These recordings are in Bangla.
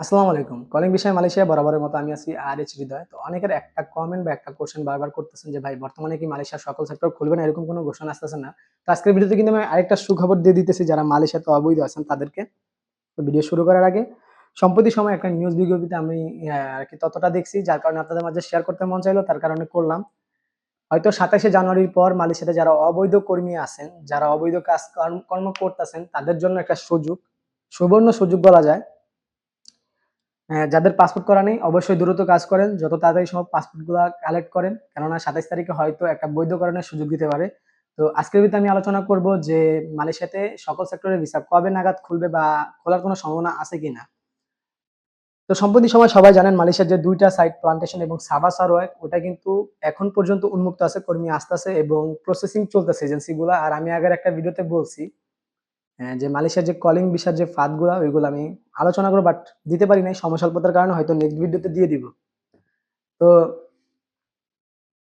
আসসালামু আলাইকুম। কলিং বিষয় মালয়েশিয়া বরাবরের মতো আমি আছি আর এইচ হৃদয়। তো অনেকের একটা কমেন্ট বা একটা কোশ্চেন বারবার করতেছেন যে, ভাই, বর্তমানে কি মালয়েশিয়ার সকল সেক্টর খুলবে না? এরকম কোনো ঘোষণা আসতেছে না। তো আজকের ভিডিওতে কিন্তু আমি আরেকটা সুখবর দিয়ে দিতেছি যারা মালয়েশিয়াতে অবৈধ আছেন তাদেরকে। তো ভিডিও শুরু করার আগে, সম্প্রতি সময় একটা নিউজ বিজ্ঞপ্তিতে আমি আর কি ততটা দেখছি, যার কারণে আপনাদের মাঝে শেয়ার করতে মন চাইলো, তার কারণে করলাম। হয়তো সাতাশে জানুয়ারির পর মালয়েশিয়াতে যারা অবৈধ কর্মী আছেন, যারা অবৈধ কাজ কর্ম- করতেছেন, তাদের জন্য একটা সুযোগ, সুবর্ণ সুযোগ বলা যায়। যাদের পাসপোর্ট করা নেই অবশ্যই দ্রুত কাজ করেন। যত তাড়াতাড়ি সব পাসপোর্টগুলা কালেক্ট করেন। কেননা সাতাইশ তারিখে হয়তো একটা বৈধকরণের সুযোগ দিতে পারে। তো আজকের ভিতরে আমি আলোচনা করব যে মালয়েশিয়াতে সকল সেক্টরের ভিসা কবে নাগাদ খুলবে বা খোলার কোনো সম্ভাবনা আছে কিনা। তো সম্প্রতি সময় সবাই জানেন মালয়েশিয়ার যে দুইটা সাইট প্লান্টেশন এবং সাবা সারোয়াক ওটা কিন্তু এখন পর্যন্ত উন্মুক্ত আছে কর্মী আসতেছে এবং প্রসেসিং চলতেছে এজেন্সিগুলো আর আমি আগের একটা ভিডিওতে বলছি হ্যাঁ, যে মালয়েশিয়ার যে কলিং ভিসার যে ফাঁদগুলা, ওইগুলো আমি আলোচনা করব বাট দিতে পারি নাই, সময় স্বল্পতার কারণে হয়তো নেক্সট ভিডিওতে দিয়ে দিব। তো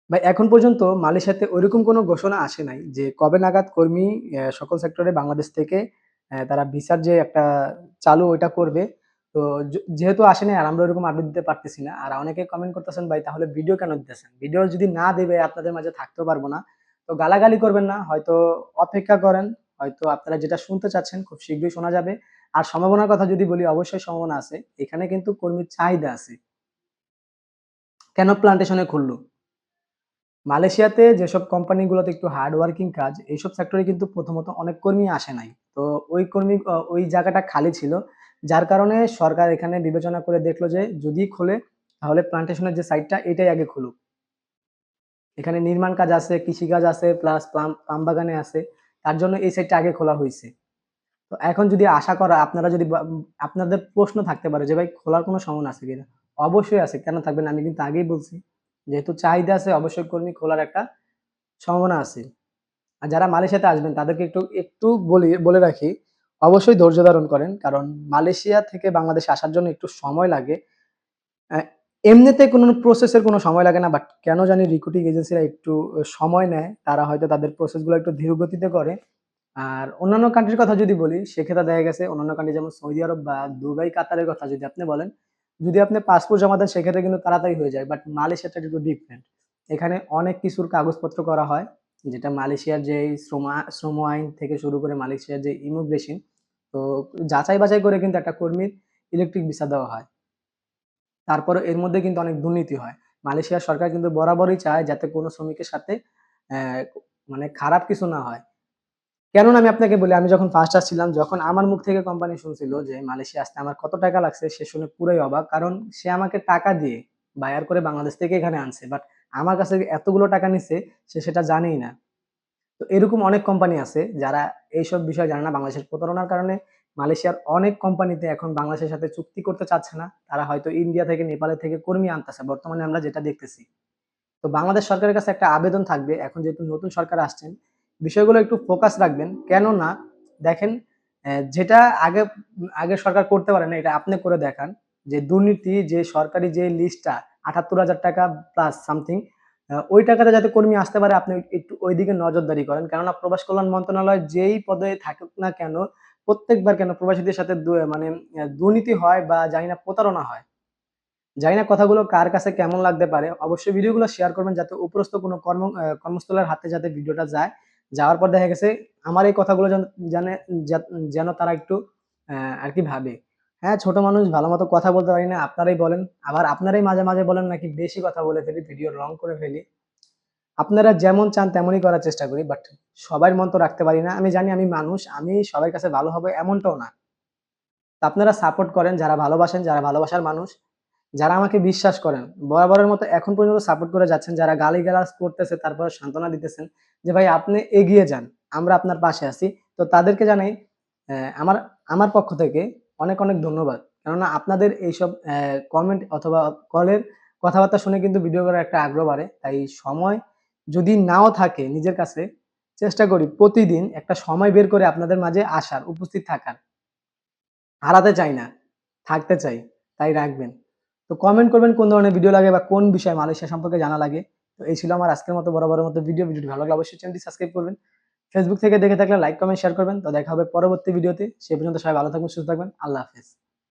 ভাই, এখন পর্যন্ত মালয়েশিয়াতে ওইরকম কোনো ঘোষণা আসে নাই যে কবে নাগাদ কর্মী সকল সেক্টরে বাংলাদেশ থেকে তারা ভিসার যে একটা চালু ওইটা করবে। তো যেহেতু আসে নাই, আর আমরা ওইরকম আপডেট দিতে পারতেছি না, আর অনেকে কমেন্ট করতেছেন, ভাই, তাহলে ভিডিও কেন দিতেছেন? ভিডিও যদি না দেবে, আপনাদের মাঝে থাকতেও পারব না। তো গালাগালি করবেন না, হয়তো অপেক্ষা করেন হয়তো আপনারা যেটা শুনতে চাচ্ছেন খুব শীঘ্রই শোনা যাবে। আর সম্ভাবনার কথা যদি বলি, অবশ্যই সম্ভাবনা আছে। এখানে কিন্তু কর্মীর চাহিদা আছে। কেন প্লান্টেশনে খুললো? মালয়েশিয়াতে যেসব কোম্পানিগুলোতে একটু হার্ড ওয়ার্কিং কাজ, এইসব সেক্টরে কিন্তু প্রথমত অনেক কর্মী আসে নাই। তো ওই কর্মী ওই জায়গাটা খালি ছিল। যার কারণে সরকার এখানে বিবেচনা করে দেখল যে, যদি খোলে, তাহলে প্লান্টেশনের যে সাইটটা এটাই আগে খুলুক। এখানে নির্মাণ কাজ আছে, কৃষিকাজ আছে প্লাস পাম পাম বাগানে আছে। তার জন্য এই সাইটটা আগে খোলা হয়েছে। তো এখন যদি আশা করা, আপনারা যদি আপনাদের প্রশ্ন থাকতে পারে যে ভাই খোলার কোনো সম্ভাবনা আছে কিনা? অবশ্যই আছে, কেন থাকবে না? আমি কিন্তু আগেই বলছি, যেহেতু চাহিদা আছে, অবশ্যই কর্মী খোলার একটা সম্ভাবনা আছে। আর যারা মালয়েশিয়াতে আসবেন, তাদেরকে একটু একটু বলি, বলে রাখি, অবশ্যই ধৈর্য ধারণ করেন, কারণ মালয়েশিয়া থেকে বাংলাদেশে আসার জন্য একটু সময় লাগে। এমনিতে কোনো প্রসেসের কোনো সময় লাগে না বাট কেন জানি রিক্রুটিং এজেন্সিরা একটু সময় নেয়। তারা হয়তো তাদের প্রসেসগুলো একটু ধীর গতিতে করে। আর অন্যান্য কান্ট্রির কথা যদি বলি, সেক্ষেত্রে দেখা গেছে অন্যান্য কান্ট্রি যেমন সৌদি আরব বা দুবাই, কাতারের কথা যদি আপনি বলেন, যদি আপনি পাসপোর্ট জমা দেন, সেক্ষেত্রে কিন্তু তাড়াতাড়ি হয়ে যায়। বাট মালয়েশিয়াটা একটু ডিফারেন্ট এখানে অনেক কিছুর কাগজপত্র করা হয়, যেটা মালয়েশিয়ার যে শ্রম শ্রম আইন থেকে শুরু করে মালয়েশিয়ার যে ইমিগ্রেশন তো যাচাই বাছাই করে কিন্তু একটা কর্মীর ইলেকট্রিক ভিসা দেওয়া হয়। তারপরে এর মধ্যে কিন্তু অনেক দুর্নীতি হয়। মালয়েশিয়ার সরকার কিন্তু বরাবরই চায় যাতে কোনো শ্রমিকের সাথে মানে খারাপ কিছু না হয়। কেননা আমি আপনাকে বলি, আমি যখন ফার্স্ট আসছিলাম, যখন আমার মুখ থেকে কোম্পানি শুনছিল যে মালয়েশিয়া আসতে আমার কত টাকা লাগছে, সে শুনে পুরোই অবাক। কারণ সে আমাকে টাকা দিয়ে বায়ার করে বাংলাদেশ থেকে এখানে আনছে। বাট আমার কাছে এতগুলো টাকা নিচ্ছে সে সেটা জানেই না। তো এরকম অনেক কোম্পানি আছে যারা এইসব বিষয় জানে না বাংলাদেশের প্রতারণার কারণে। মালয়েশিয়ার অনেক কোম্পানিতে এখন বাংলাদেশের সাথে চুক্তি করতে চাচ্ছে না। তারা হয়তো ইন্ডিয়া থেকে, নেপালে থেকে কর্মী আনতেছে। বর্তমানে আমরা যেটা দেখতেছি, তো বাংলাদেশ সরকারের কাছে একটা আবেদন থাকবে। এখন যেহেতু নতুন সরকার আসছেন, বিষয়গুলো একটু ফোকাস রাখবেন। কেননা, দেখেন যেটা আগে আগে সরকার করতে পারে না, এটা আপনি করে দেখান যে দুর্নীতি, যে সরকারি যে লিস্টটা আটাত্তর হাজার টাকা প্লাস সামথিং ওই টাকাটা যাতে কর্মী আসতে পারে, আপনি একটু ওইদিকে নজরদারি করেন। কেননা, প্রবাস কল্যাণ মন্ত্রণালয় যেই পদে থাকুক না কেন প্রত্যেকবার কেন প্রবাসীদের সাথে মানে দুর্নীতি হয় বা জানি না প্রতারণা হয়? জানি না কথাগুলো কার কাছে কেমন লাগতে পারে। অবশ্যই ভিডিওগুলো শেয়ার করবেন যাতে উপরস্থ কোনো কর্ম কর্মস্থলের হাতে যাতে ভিডিওটা যায়। যাওয়ার পর দেখা গেছে আমার এই কথাগুলো জানে যেন তারা একটু আর কি ভাবে। হ্যাঁ ছোট মানুষ ভালো মতো কথা বলতে পারি না, আপনারাই বলেন। আবার আপনারাই মাঝে মাঝে বলেন নাকি বেশি কথা বলে ফেলি ভিডিও রং করে ফেলি। আপনারা যেমন চান তেমনই করার চেষ্টা করি বাট সবার মন তো রাখতে পারি না। আমি জানি আমি মানুষ, আমি সবার কাছে ভালো হবে এমনটাও না। আপনারা সাপোর্ট করেন, যারা ভালোবাসেন, যারা ভালোবাসার মানুষ, যারা আমাকে বিশ্বাস করেন, বরাবরের মতো এখন পর্যন্ত সাপোর্ট করে যাচ্ছেন, যারা গালি গালিগালাজ করতেছে, তারপর সান্ত্বনা দিতেছেন যে, ভাই, আপনি এগিয়ে যান, আমরা আপনার পাশে আছি। তো তাদেরকে জানাই আমার আমার পক্ষ থেকে অনেক অনেক ধন্যবাদ। কেননা আপনাদের এইসব কমেন্ট অথবা কলের কথাবার্তা শুনে কিন্তু ভিডিও করার একটা আগ্রহ বাড়ে। তাই সময় যদি নাও থাকে নিজের কাছে, চেষ্টা করি প্রতিদিন একটা সময় বের করে আপনাদের মাঝে আসার, উপস্থিত থাকার। হারাতে চাই না, থাকতে চাই, তাই রাখবেন। তো কমেন্ট করবেন কোন ধরনের ভিডিও লাগে বা কোন বিষয়ে মালয়েশিয়া সম্পর্কে জানা লাগে। তো এই ছিল আমার আজকের মতো বরাবরের মতো ভিডিও ভিডিওটি ভালো লাগলে অবশ্যই চ্যানেলটি সাবস্ক্রাইব করবেন। ফেসবুক থেকে দেখে থাকলে লাইক কমেন্ট শেয়ার করবেন। তো দেখা হবে পরবর্তী ভিডিওতে সে পর্যন্ত সবাই ভালো থাকবেন, সুস্থ থাকবেন। আল্লাহ হাফেজ।